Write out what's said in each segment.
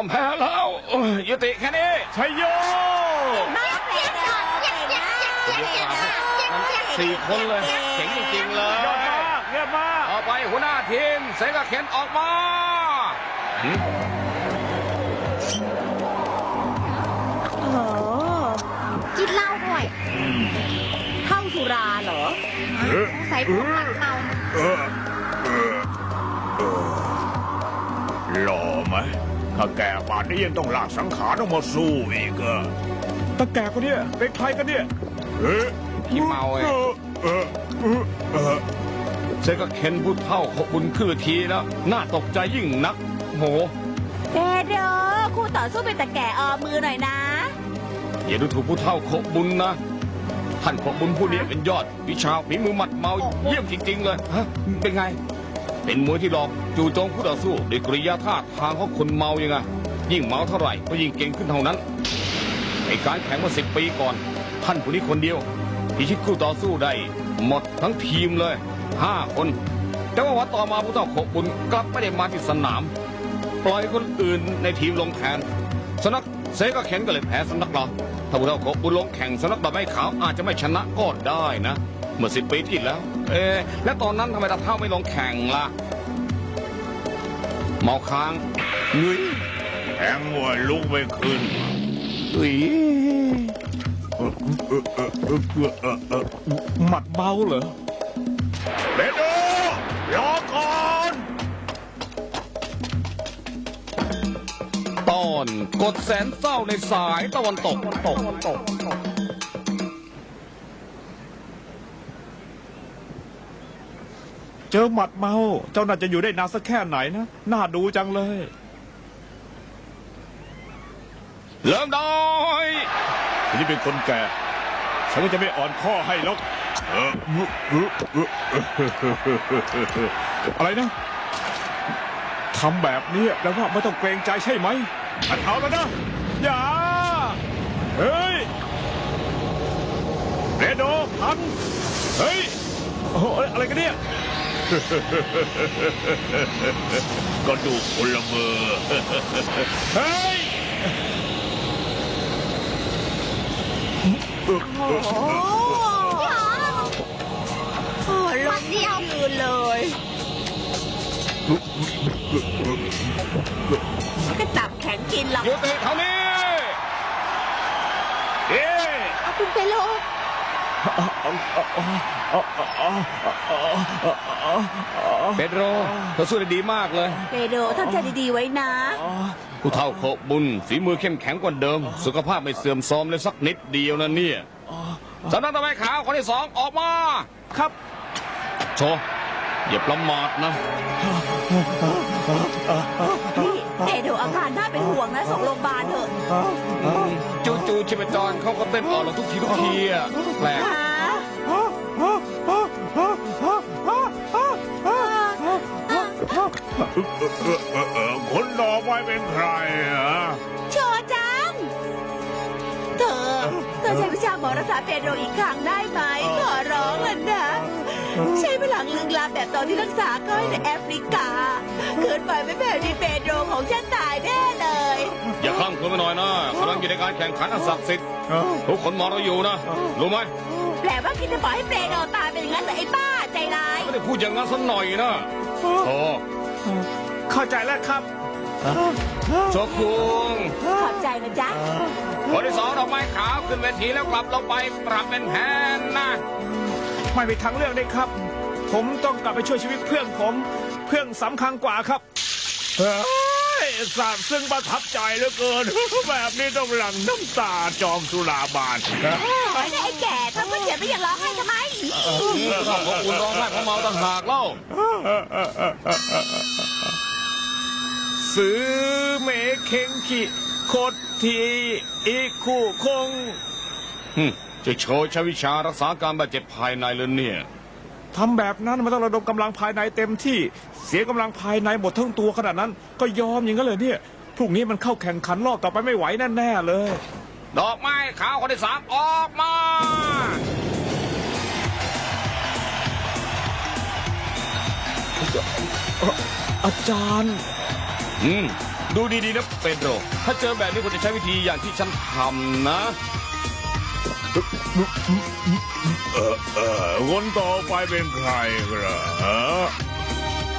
เออยอมแพ้แล้วเออยุติแค่นี้ชัยโยมาเปลี่ยนก่อนเปลี่ยนนะเปลี่ยนนะสี่คนเลยเจ๋งจริงๆเลยยอดมากเยี่ยมมากต่อไปหัวหน้าทีมเซกาเคนออกมาหึโอ้กินเหล้าด้วยเข้าสุราเหรอใส่พวกมันเมาเออเออเออหล่อไหม ถ้าแก่ป่านนี้ยังต้องลากสังขารออกมาสู้อีกอะตาแก่คนเนี้ยเป็นใครกันเนี่ยเอ๊ะพี่เมาเองเออเออเออเซกาเคนผู้เท่าขบุญขึ้นเวทีแล้วน่าตกใจยิ่งนักโหเดโดคู่ต่อสู้เป็นตะแก่ออมมือหน่อยนะ อย่าดูถูกผู้เท่าขบุญนะท่านขบุญผู้นี้เป็นยอด วิชาฝีมือหมัดเมาเยี่ยมจริงๆเลยฮะเป็นไง เป็นมวยที่หลอกจู่โจมคู่ต่อสู้ด้วยกริยาท่าทางของคนเมายังไงยิ่งเมาเท่าไหร่ก็ยิ่งเก่งขึ้นเท่านั้นในการแข่งเมื่อสิบปีก่อน ท่านผู้นี้คนเดียวพิชิตคู่ต่อสู้ได้หมดทั้งทีมเลยห้าคน แต่ว่าวันต่อมาผู้เท่าขบุญกลับไม่ได้มาที่สนาม ปล่อยคนอื่นในทีมลงแทนสนักเซก็เข็นก็เลยแพ้สนักเรา ถ้าพวกเราขบุญลงแข่งสำนักดอกไม้ขาวอาจจะไม่ชนะก็ได้นะ เมื่อสิบปีที่แล้ว เอ๊ะและตอนนั้นทำไมตาเท่าไม่ลงแข่งล่ะเมาค้างเงยแทงว่าลุกไม่ขึ้นเอ้ยเออเออเออเออเออเออเออหมัดเบาเหรอเบโด อนกดแสนเศร้าในสายตะวันตกตกตกเจอหมัดเมา เจ้าน่าจะอยู่ได้นานสักแค่ไหนนะน่าดูจังเลย เริ่มได้ทีนี้เป็นคนแก่ฉันก็จะไม่อ่อนข้อให้หรอกอออะไรนะทำแบบนี้แปลว่าไม่ต้องเกรงใจใช่ไหม อันเอาแล้วนะอย่าเฮ้ยเรโดพันเฮ้ยโอ้โหอะไรกันเนี่ยก็ดูกคนละเมอเฮ้ยโอ้โหโอ้ลงยืนเลย ก็จับแข็งกินหรอกยุติเท่านี้เอ๊ะเอาคุณไปโลกเปโดรเธอสู้ได้ดีมากเลย เปโดทำใจดีๆไว้นะ ผู้เฒ่าโคบุญฝีมือเข้มแข็งกว่าเดิม สุขภาพไม่เสื่อมโทรมเลยสักนิดเดียวนะเนี่ยสำนักตะไบขาวคนที่สองออกมา ครับ โชว์อย่าประมาทนะพี่เปโดอาการน่าเป็นห่วงนะส่งโรงพยาบาลเถอะจู่ๆชีพจรเขาก็เต้นอ่อนลงทุกทีทุกทีอะแปลก ฮะคนดอกไม้เป็นใครอะโชจัง เธอ เธอใช้วิชาหมอรักษาเปโดรอีกครั้งได้ไหม ขอร้องแล้วนะ ใช้พลังลึงลาแบบตอนที่รักษาก้อยในแอฟริกา เกินไปไม่แบบนี้เปโดรของฉันตายแน่เลย อย่าคลั่งเกินไปหน่อยนะกำลังอยู่ในการแข่งขันอันศักดิ์สิทธิ์ทุกคนมองเราอยู่นะ รู้ไหมแปลว่าคิดจะปล่อยให้เปโดรตายเป็นอย่างนั้นเหรอไอ้บ้าใจร้ายไม่ได้พูดอย่างนั้นสักหน่อยนะโอ้เข้าใจแล้วครับโชคุงขอบใจนะจ๊ะคนที่สองดอกไม้ขาวขึ้นเวทีแล้วกลับลงไปปรับเป็นแผนนะ ไม่มีทางเลือกเลยครับ ผมต้องกลับไปช่วยชีวิตเพื่อนผม เพื่อนสำคัญกว่าครับเฮ้ยสาบซึ่งประทับใจเหลือเกิน แบบนี้ต้องหลั่งน้ำตาจอมสุราบานไอ้ไอ้แก่ถ้าเพื่อนเขียนไม่อยากร้องไห้ทำไมข้าวของคุณร้องไห้เพราะเมาต่างหากเล่าซื้อเมเคงกิโคตรทีอีคู่คงหึจะโชว์ใช้วิชารักษาการบาดเจ็บภายในเลยเนี่ยทำแบบนั้นมันต้องระดมกำลังภายในเต็มที่ เสียกำลังภายในหมดทั้งตัวขนาดนั้น ก็ยอมอย่างนั้นเลยเนี่ยพรุ่งนี้มันเข้าแข่งขันรอบต่อไปไม่ไหวแน่ๆเลย ดอกไม้ขาวคนที่สามออกมา อาจารย์ อืม ดูดีๆนะเปโดรถ้าเจอแบบนี้คุณจะใช้วิธีอย่างที่ฉันทำนะ เออเออคนต่อไปเป็นใครครับ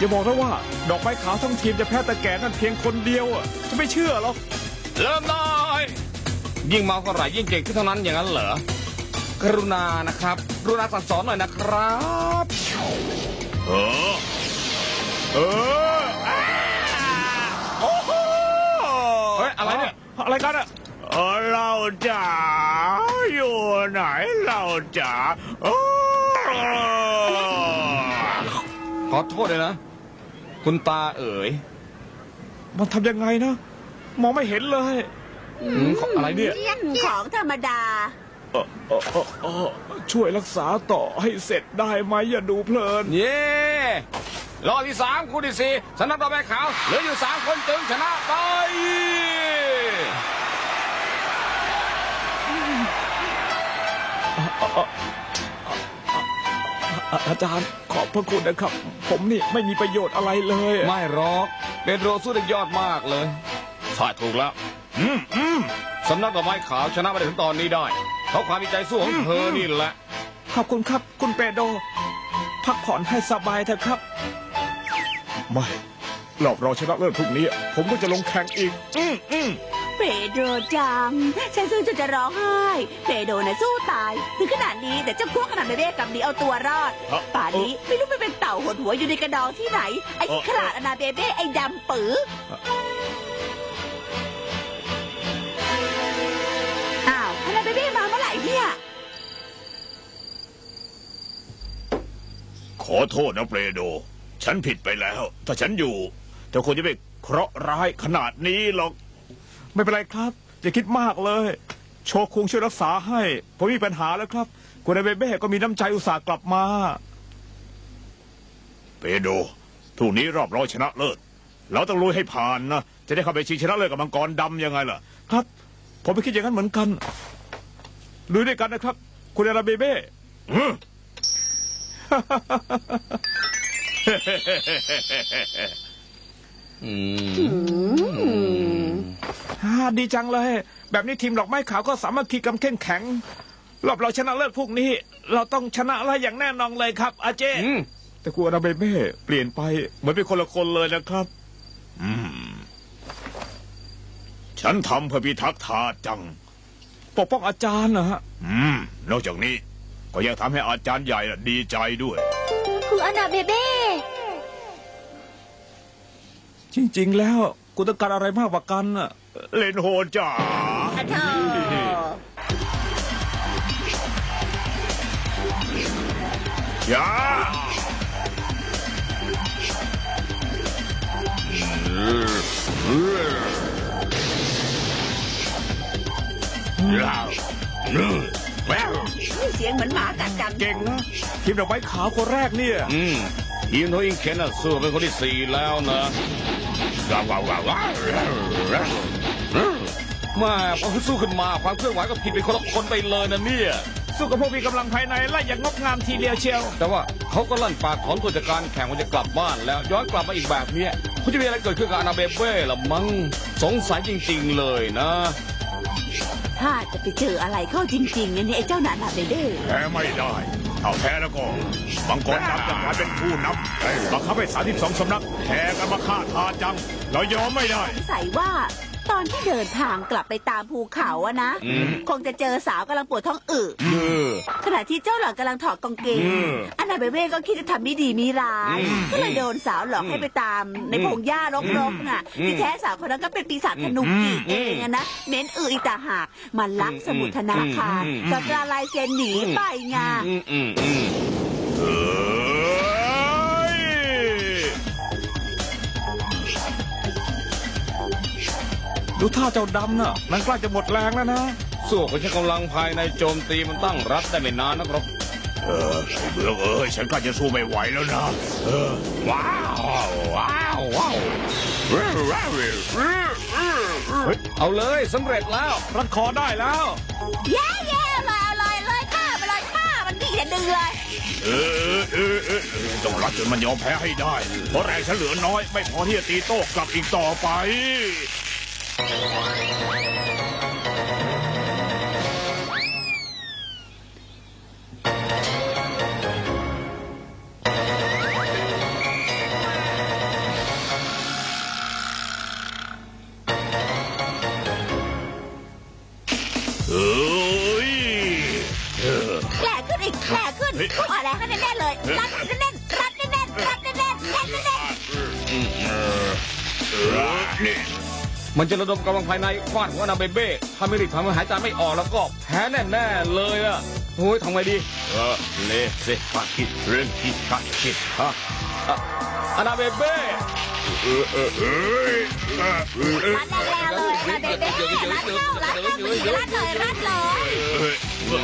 อย่าบอกนะว่า ดอกไม้ขาวทั้งทีมจะแพ้แต่แก่นั่นเพียงคนเดียวอะจะไม่เชื่อหรอกเริ่มได้ยิ่งเมาเท่าไหร่ยิ่งเก่งขึ้นเท่านั้นอย่างนั้นเหรอกรุณานะครับกรุณาสั่งสอนหน่อยนะครับ เออ เอออ่าโอ้โหเฮ้ยอะไรเนี่ยอะไรกันอะเออเราจ๋าอยู่ไหนเราจ๋าโอ้ขอโทษเลยนะ คุณตาเอ๋ย มันทำยังไงนะ มองไม่เห็นเลย อืมของอะไรเนี่ยของธรรมดา เออเออเออเออช่วยรักษาต่อให้เสร็จได้ไหมอย่าดูเพลิน เย่รอบที่สามคู่ที่สี่ชนะต่อไปขาว เหลืออยู่สามคนจึงชนะไป อะอาจารย์ขอบพระคุณนะครับ ผมนี่ไม่มีประโยชน์อะไรเลยไม่หรอกเปโดรสู้ได้ยอดมากเลยใช่ถูกแล้วอืมอืมสำนักดอกไม้ขาวชนะมาได้ถึงตอนนี้ได้ เพราะความมีใจสู้ของเธอนี่แหละ ขอบคุณครับ คุณเปโดพักผ่อนให้สบายเถอะครับ ไม่รอบรองชนะเลิศพรุ่งนี้ ผมก็จะลงแข่งอีก อืมอืม เปโดรจัง ฉันซึ่งจะจะร้องไห้ เปโดรนะสู้ตาย ถึงขนาดนี้แต่เจ้าพวกขนาดเบเบ้กับนี้เอาตัวรอด เอ่อป่านนี้ไม่รู้ไปเป็นเต่าหดหัวอยู่ในกระดองที่ไหน ไอ้ขนาดอนาเบเบ้ไอ้ดำปืออ้าวอนาเบเบ้มาเมื่อไหร่เนี่ย ขอโทษนะเปโด ฉันผิดไปแล้ว ถ้าฉันอยู่เธอควรจะไม่เคราะห์ร้ายขนาดนี้หรอก ไม่เป็นไรครับ อย่าคิดมากเลย โชคุงช่วยรักษาให้ ผมมีปัญหาแล้วครับคุณไอเบเบ้ก็มีน้ำใจอุตส่าห์กลับมา เปโดพรุ่งนี้รอบรองชนะเลิศ เราต้องลุยให้ผ่านนะ จะได้เข้าไปชิงชนะเลิศกับมังกรดำยังไงล่ะ ครับ ผมไม่คิดอย่างนั้นเหมือนกัน ลุยด้วยกันนะครับ คุณอาราเบเบ้อืม อืมอ่าดีจังเลย แบบนี้ทีมดอกไม้ขาวก็สามัคคีกันเข้มแข็ง รอบเราชนะเลิศพวกนี้ เราต้องชนะอะไรอย่างแน่นอนเลยครับอาเจ อืม แต่ครูอาราเบเบ้เปลี่ยนไปเหมือนเป็นคนละคนเลยนะครับ อืม ฉันทำเพื่อพิทักษ์ทาจัง ปกป้องอาจารย์นะฮะ อืม นอกจากนี้ ก็ยังทำให้อาจารย์ใหญ่น่ะดีใจด้วย คุณอนาเบเบ้จริง ๆ แล้วกูต้องการอะไรมากกว่ากันน่ะ เล่นโหดจ๋าอะเธออย่าเสียงเหมือนหมากัดกัน เก่งนะทีมดอกไม้ขาวคนแรกเนี่ย อืมทีมโทอิงเคนน่ะสู้เป็นคนที่สี่แล้วนะ ว้าวว้าวว้าวว้าวมาพอสู้ขึ้นมาความเคลื่อนไหวก็ผิดเป็นคนละคนไปเลยนะเนี่ย สู้กับพวกมีกำลังภายในและอย่างงดงามทีเดียวเชียว แต่ว่าเขาก็ลั่นปากถอนตัวจากการแข่งว่าจะกลับบ้านแล้วย้อนกลับมาอีกแบบเนี้ยเขาจะมีอะไรเกิดขึ้นกับอานาเบเบ้ละมั้งสงสัยจริง ๆเลยนะถ้าจะไปเจออะไรเข้าจริงๆเนี่ยไอ้เจ้าหนาหนาเบเบ้แพ้ไม่ได้ เอาแพ้แล้วก็มังกรดำจะกลายเป็นผู้นำบังคับให้32สำนักแพ้กันมาฆ่าทาจัง เรายอมไม่ได้ สงสัยว่า ตอนที่เดินทางกลับไปตามภูเขาอะนะ อืม คงจะเจอสาวกำลังปวดท้องอึเออ ขณะที่เจ้าหล่อนกำลังถอดกางเกง อืมอันนาเบเบ้ก็คิดจะทำไม่ดีมีร้าย อืมก็เลยโดนสาวหลอกให้ไปตามในพงหญ้ารกๆน่ะอืมที่แท้สาวคนนั้นก็เป็นปีศาจธนุกีเองอะนะเม้นอืออีกต่างหากมันลักสมุดธนาคารอืม กับลาลายเซ็นหนีไปไง อืมอืมอืมเอ้ ดูท่าเจ้าดำน่ะ มันใกล้จะหมดแรงแล้วนะ สู้กับใช้กำลังภายในโจมตีมันตั้งรับได้ไม่นานนะครับ เออไอ้เบือกเอ้ยฉันก็จะสู้ไม่ไหวแล้วนะ เออ ว้าวว้าวว้าวเอาเลยสำเร็จแล้วรัดคอได้แล้วแย่แย่เลยเอาเลยเลยฆ่าไปเลยฆ่ามันดีจะดึงเลยเออเออเออเออต้องรัดจนมันยอมแพ้ให้ได้ เพราะแรงฉันเหลือน้อย ไม่พอที่จะตีโต้กลับอีกต่อไป เระดมกำลังภายในฟาดหัวนาเบเบ้ถ้าไม่รีบทำให้หายใจไม่ออกแล้วก็แพ้แน่ๆเลยอะโอ้ยทำไงดี เออเลเซฟาคิดเรื่องคิดคัดคิดฮะอะอานาเบเบ้เออเออเอ้ยเออเออเออรัดแรงๆเลยรัดเบ๊ะๆรัดเข้ารัดเข้ารัดเลยรัดเลยเอ้ย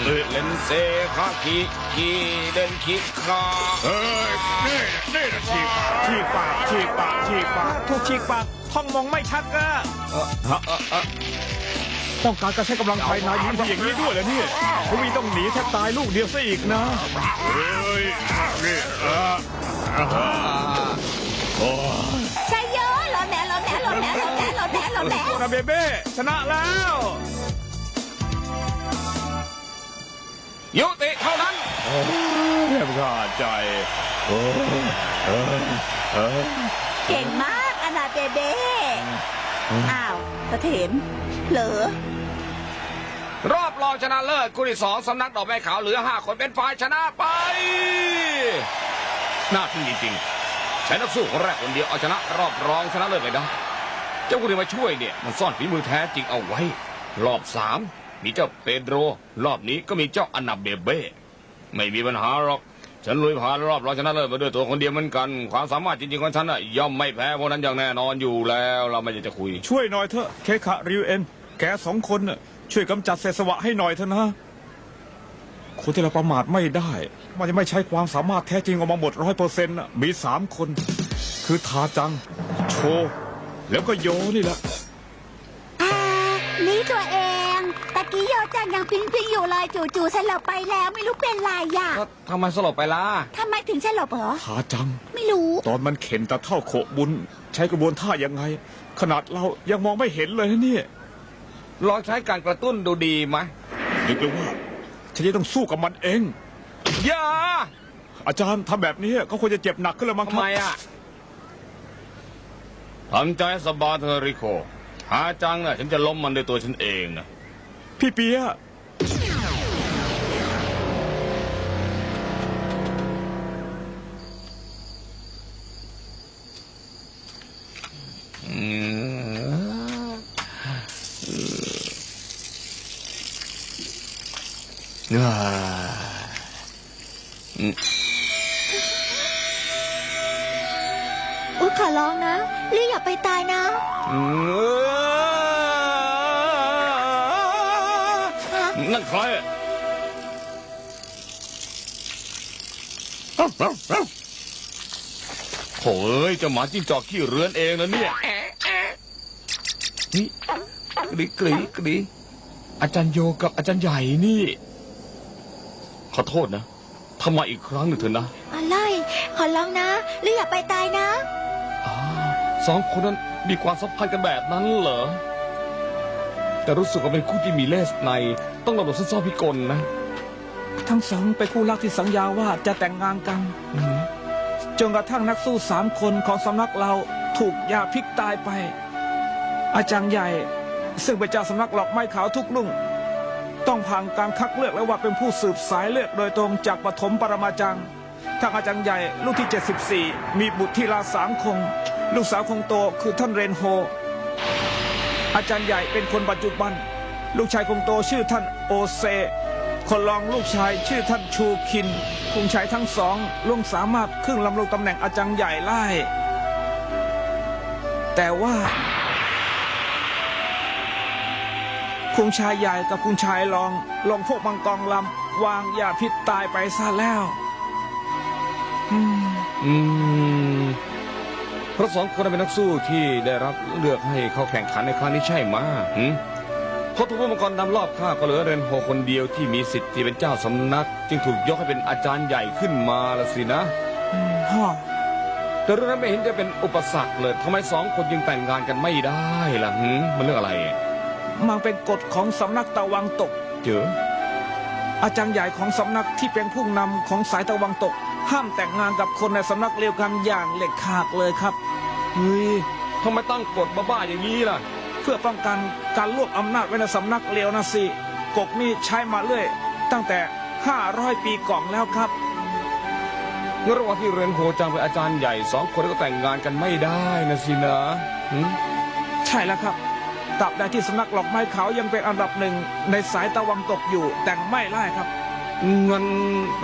เอ้ยเลนเซคาคิคีเดนคิคาเอ้ยนี่นี่นะฉีกปากฉีกปากฉีกปากฉีกปากถูกฉีกปากท่ องมองไม่ชัดก็เออเออเออเออต้องการการใช้กำลังภายในยิงทีอย่างนี้ด้วยเหรอเนี่ยทวีต้องหนีแทบตายลูกเดียวซะอีกนะ เฮ้ยนี่เออโอ้ใช่เยอะหลอนแหนหลอนแหนหลอนแหนหลอนแหนหลอนแหนหลอนแหนนาเบเบ้ชนะแล้วยุติเท่านั้นแทบขาดใจโอ้เออเออเก่งมากอนา เบเบ้อ้าวตะเถมเผลอรอบรองชนะเลิศคู่ที่สองสำนักดอกไม้ขาวเหลือห้าคนเป็นฝ่ายชนะไป น่าทึ่งจริงๆใช้นักสู้คนแรกคนเดียวเอาชนะ รอบรองชนะเลิศไปได้เจ้าคนที่มาช่วยเนี่ย มันซ่อนฝีมือแท้จริงเอาไว้ รอบสามมีเจ้าเปโดรรอบนี้ก็มีเจ้าอันนาเบเบ้ไม่มีปัญหาหรอก ฉันลุยผ่านรอบรองชนะเลิศมาด้วยตัวคนเดียวเหมือนกัน ความสามารถจริงๆของฉันน่ะย่อมไม่แพ้พวกนั้นอย่างแน่นอนอยู่แล้วเราไม่อยากจะคุย ช่วยหน่อยเถอะเคคะริวเอ็น แกสองคนน่ะช่วยกำจัดเศษสวะให้หน่อยเถอะนะคนที่เราประมาทไม่ได้ มันจะไม่ใช้ความสามารถแท้จริงออกมาหมดร้อยเปอร์เซ็นต์มีสามคน คือทาจัง โช แล้วก็โยนี่แหละ โยจังยังปิ๊งปิ๊งอยู่เลยจู่ๆสลบไปแล้วไม่รู้เป็นไรอะก็ทำไมสลบไปล่ะทำไมถึงสลบเหรอทาจัง ไม่รู้ ตอนมันเข็นตะเท่าโขบุญ ใช้กระบวนท่ายังไง ขนาดเรายังมองไม่เห็นเลยนะเนี่ยลองใช้การกระตุ้นดูดีไหมนึกเลยว่าฉันจะต้องสู้กับมันเอง อย่า อาจารย์ทำแบบนี้เขาควรจะเจ็บหนักขึ้นแล้วมั้งทำครับไมอะทำใจสบายเธอะริโค หาจังนะฉันจะล้มมันด้วยตัวฉันเองนะพี่เปีย ถ่เอ้ยเจะหมาจิ้งจอกขี้เรือนเองนะเนี่ยนี่กรีกรีกรีอาจารย์โยกับอาจารย์ใหญ่นี่ ขอโทษนะทำมาอีกครั้งหนึ่งเถอะนะอะไรขอร้องนะลี่อย่าไปตายนะอาสองคนนั้นมีความสัมพันธ์กันแบบนั้นเหรอ แต่รู้สึกว่าเป็นคู่ที่มีเลสใน ต้องระบบซ่อนๆพิกลนะ ทั้งสองเป็นคู่รักที่สัญญาว่าจะแต่งงานกัน อืม จนกระทั่งนักสู้สามคนของสำนักเราถูกยาพิษตายไป อาจารย์ใหญ่ ซึ่งเป็นเจ้าสำนักหลอกไม้ขาวทุกลุ่ง ต้องผ่านการคัดเลือกและว่าเป็นผู้สืบสายเลือดโดยตรงจากปฐมปรมาจารย์ทางอาจารย์ใหญ่ลูกที่ 74 มีบุตรที่ลาสามคง ลูกสาวคงโตคือท่านเรนโฮ อาจารย์ใหญ่เป็นคนปัจจุบัน ลูกชายคงโตชื่อท่านโอเซ คนรองลูกชายชื่อท่านชูคินคงชายทั้งสองล่วงสามารถขึ้นลำลงตำแหน่งอาจารย์ใหญ่ไล่ แต่ว่าคุณชายใหญ่กับคุณชายรองลงพวกมังกรลำวางยาพิษตายไปซะแล้ว อืมอืมเพราะสองคนเป็นนักสู้ที่ได้รับเลือกให้เขาแข่งขันในครั้งนี้ใช่ไหมหืม พอถูกพวกมังกรดำรอบฆ่าก็เหลือเรนโฮคนเดียวที่มีสิทธิ์ที่เป็นเจ้าสำนัก จึงถูกยกให้เป็นอาจารย์ใหญ่ขึ้นมาละสินะฮ่อแต่เรื่องนั้นไม่เห็นจะเป็นอุปสรรคเลยทำไมสองคนยังแต่งงานกันไม่ได้ล่ะหืมมันเรื่องอะไรมันเป็นกฎของสำนักตะวันตก เจออาจารย์ใหญ่ของสำนักที่เป็นผู้นำของสายตะวันตก ห้ามแต่งงานกับคนในสำนักเดียวกันอย่างเล็ดขาดเลยครับเฮ้ยทำไมตั้งกฎบ้าๆอย่างนี้ล่ะเพื่อป้องกันการรวบอำนาจไว้ในสำนักเลวนะสิกฎนี้ใช้มาเรื่อย ตั้งแต่ 500 ปีก่อนแล้วครับงั้นระหว่างที่เรนโฮจังเป็นอาจารย์ใหญ่สองคนก็แต่งงานกันไม่ได้นะสินะหืมใช่แล้วครับตราบใดที่สำนักหลอกไม้ขาวยังเป็นอันดับหนึ่งในสายตะวันตกอยู่แต่งไม่ได้ครับงั้น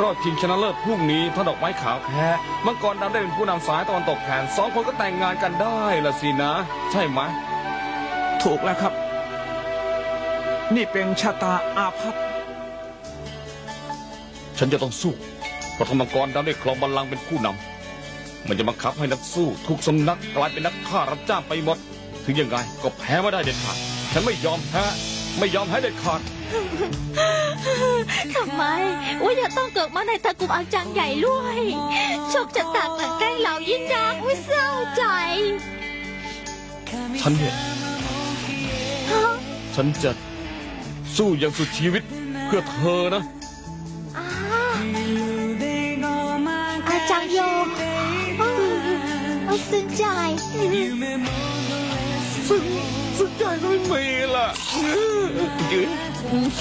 รอบชิงชนะเลิศพรุ่งนี้ถ้าดอกไม้ขาวแพ้มังกรดำได้เป็นผู้นำสายตะวันตกแทนสองคนก็แต่งงานกันได้ละสินะ ใช่ไหม ถูกแล้วครับ นี่เป็นชะตาอาภัพฉันจะต้องสู้เพราะถ้ามังกรดำได้ครองบัลลังก์เป็นผู้นำ มันจะบังคับให้นักสู้ทุกสำนักกลายเป็นนักฆ่ารับจ้างไปหมด ถึงยังไงก็แพ้ไม่ได้เด็ดขาด ฉันไม่ยอมแพ้ ไม่ยอมแพ้เด็ดขาด ทำไมว่าจะต้องเกิดมาในตระกูลอาจารย์ใหญ่ด้วยโชคชะตากลั่นแกล้งเรายิ่งนักอุ้ยเศร้าใจ ฉันเนี่ยฮะ ฉันจะสู้อย่างสุดชีวิตเพื่อเธอนะ อาอาจารย์โยอ้าวซึ้งใจซึ่งซึ่งใจก็ไม่มีล่ะยืน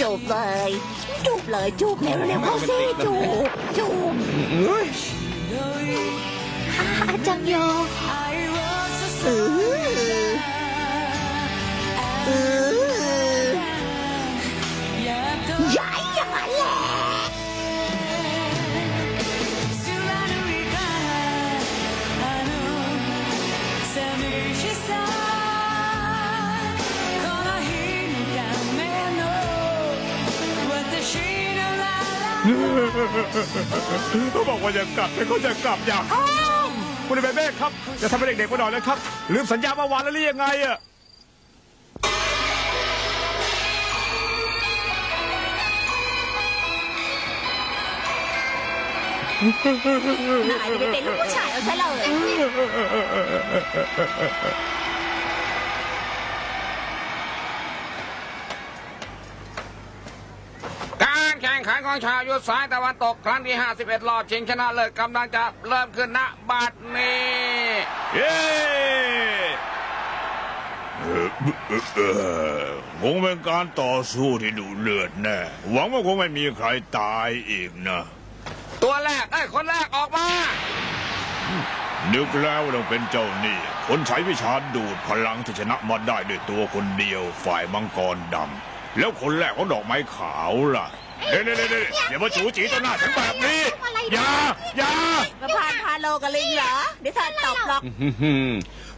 จูบเลยจูบเลยจูบเร็วเร็วๆเข้าสิจูบจูบเอ้ยอาอาจารย์โยเออเออ ใหญ่อย่างนั้นแหละเขาบอกว่าอย่ากลับแต่เขาจะกลับอย่าห้ามคุณเบเบ้ครับจะทำให้เด็กๆไปหน่อยนะครับ ลืมสัญญาเมื่อวานแล้วหรือยังไงอะ นายจะไปเป็นลูกผู้ชายเอาซะเลย การแข่งขันของชาวยุทธสายตะวันตกครั้งที่ 51 รอบชิงชนะเลิศกำลังจะเริ่มขึ้นณบัดนี้ เย้คงเป็นการต่อสู้ที่ดูเลือดแน่ หวังว่าคงไม่มีใครตายอีกนะ ตัวแรกได้คนแรกออกมา นึกแล้วเราเป็นเจ้าหนี่ คนใช้วิชาดูดพลังที่ชนะมาได้ด้วยตัวคนเดียวฝ่ายมังกรดำแล้วคนแรกของดอกไม้ขาวล่ะเด้เด้เด้อย่ามาจูจีต่อหน้าฉันแบบนี้อย่าอย่ามาพานพาโลกับลิงเหรอเดี๋ยวเธอตบหรอก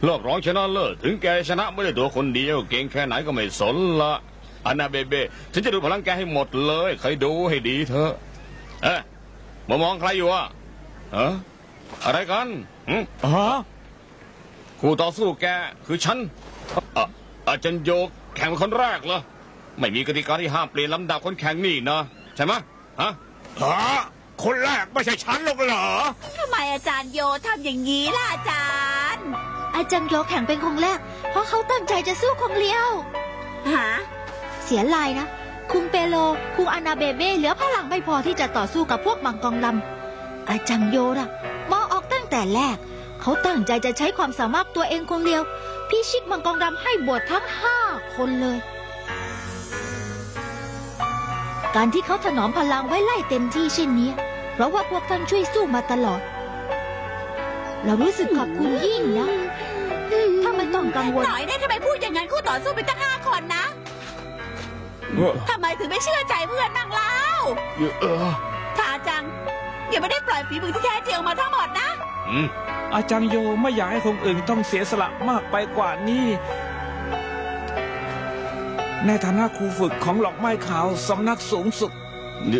รอบรองชนะเลิศถึงแกชนะไม่ได้ตัวคนเดียว เก่งแค่ไหนก็ไม่สนละอันนาเบเบ้ฉันจะดูพลังแกให้หมดเลยใครดูให้ดีเถอะเอ๊ะ มามองใครอยู่อะฮะอะไรกันหึฮะคู่ต่อสู้แกคือฉันอะอาจารย์โยกแข่งเป็นคนแรกเหรอ ไม่มีกติกาที่ห้ามเปลี่ยนลำดับคนแข่งนี่นะใช่ไหมฮะ ฮะคนแรกไม่ใช่ฉันหรอกเหรอ ทำไมอาจารย์โยทำอย่างนี้ล่ะอาจารย์ อาจารย์โยแข่งเป็นคงแรก เพราะเขาตั้งใจจะสู้คงเลี้ยว หา เสียลายนะ คุงเปโล คุงอานาเบเบ้เหลือพลังไม่พอที่จะต่อสู้กับพวกมังกรดำอาจารย์โยนะมองออกตั้งแต่แรก เขาตั้งใจจะใช้ความสามารถตัวเองคงเดียว พี่ชิกมังกรดำให้บวชทั้งห้าคนเลย การที่เขาถนอมพลังไว้ไล่เต็มที่เช่นนี้ เพราะว่าพวกท่านช่วยสู้มาตลอด เรารู้สึกขอบคุณยิ่งนะ ถ้าไม่ต้องกังวลหน่อยได้ทำไมพูดอย่างนั้นคู่ต่อสู้เป็นตั้งห้าคนนะ ทำไมถึงไม่เชื่อใจเพื่อนบ้างเล่าเออถาจังอย่าไม่ได้ปล่อยฝีมือที่แท้จริงออกมาทั้งหมดนะอืมอาจารย์โยไม่อยากให้คนอื่นต้องเสียสละมากไปกว่านี้ ในฐานะครูฝึกของหลอกไม้ขาวสำนักสูงสุด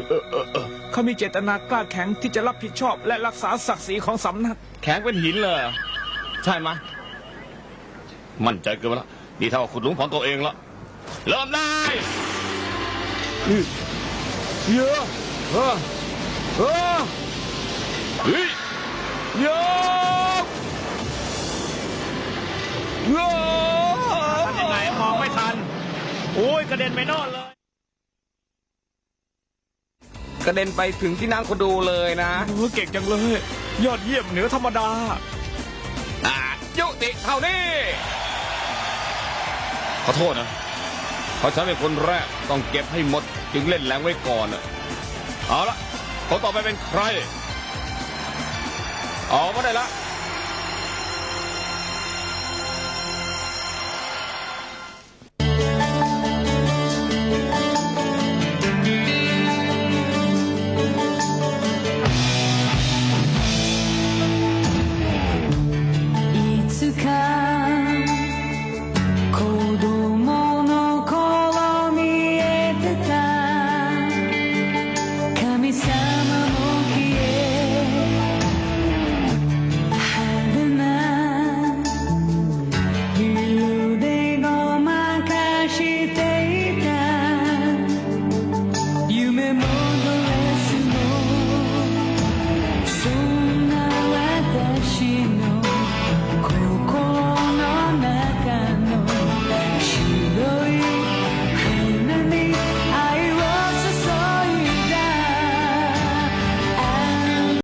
เออเออเออเขามีเจตนากล้าแข็งที่จะรับผิดชอบ และรักษาศักดิ์ศรีของสำนัก แข็งเป็นหินเลยใช่ไหมมั่นใจเกินไปละดีเท่ากับขุดหลุมของตัวเองละเริ่มได้ เยอะเออเออเฮ้ยยอะเยอะทำยังไงมองไม่ทัน โอ้ยกระเด็นไปน่นเลย กระเด็นไปถึงที่นั่งคนดูเลยนะโอ้เก่งจังเลย ยอดเยี่ยมเหนือธรรมดา อะยุติเท่านี้ ขอโทษนะ เพราะฉันเป็นคนแรกต้องเก็บให้หมดจึงเล่นแรงไว้ก่อนน่ะเอาละคนต่อไปเป็นใครออกมาได้ละ